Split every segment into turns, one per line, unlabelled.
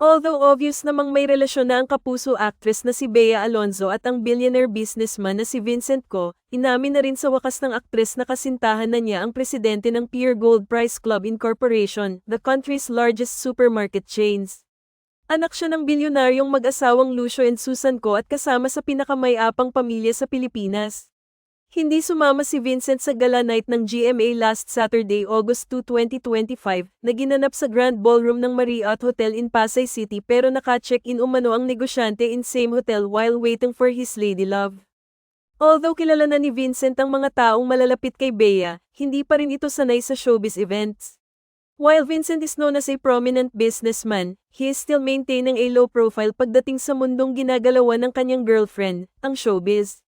Although obvious namang may relasyon na ang kapuso actress na si Bea Alonzo at ang billionaire businessman na si Vincent Co, inamin na rin sa wakas ng aktres na kasintahan na niya ang presidente ng Pure Gold Price Club Incorporation, the country's largest supermarket chains. Anak siya ng bilyonaryong mag-asawang Lucio and Susan Co at kasama sa pinakamayapang pamilya sa Pilipinas. Hindi sumama si Vincent sa gala night ng GMA last Saturday, August 2, 2025, na ginanap sa Grand Ballroom ng Marriott Hotel in Pasay City pero naka-check-in umano ang negosyante in same hotel while waiting for his lady love. Although kilala na ni Vincent ang mga taong malalapit kay Bea, hindi pa rin ito sanay sa showbiz events. While Vincent is known as a prominent businessman, he is still maintaining a low profile pagdating sa mundong ginagalawan ng kanyang girlfriend, ang showbiz.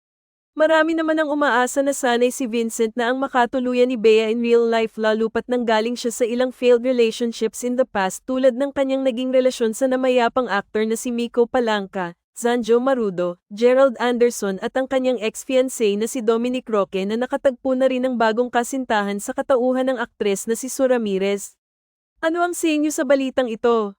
Marami naman ang umaasa na sanay si Vincent na ang makatuluyan ni Bea in real life lalo pat nanggaling siya sa ilang failed relationships in the past tulad ng kanyang naging relasyon sa namayapang actor na si Miko Palanca, Zanjo Marudo, Gerald Anderson at ang kanyang ex-fiancé na si Dominic Roque na nakatagpo na rin ng bagong kasintahan sa katauhan ng aktres na si Sue Ramirez. Ano ang sa inyo sa balitang ito?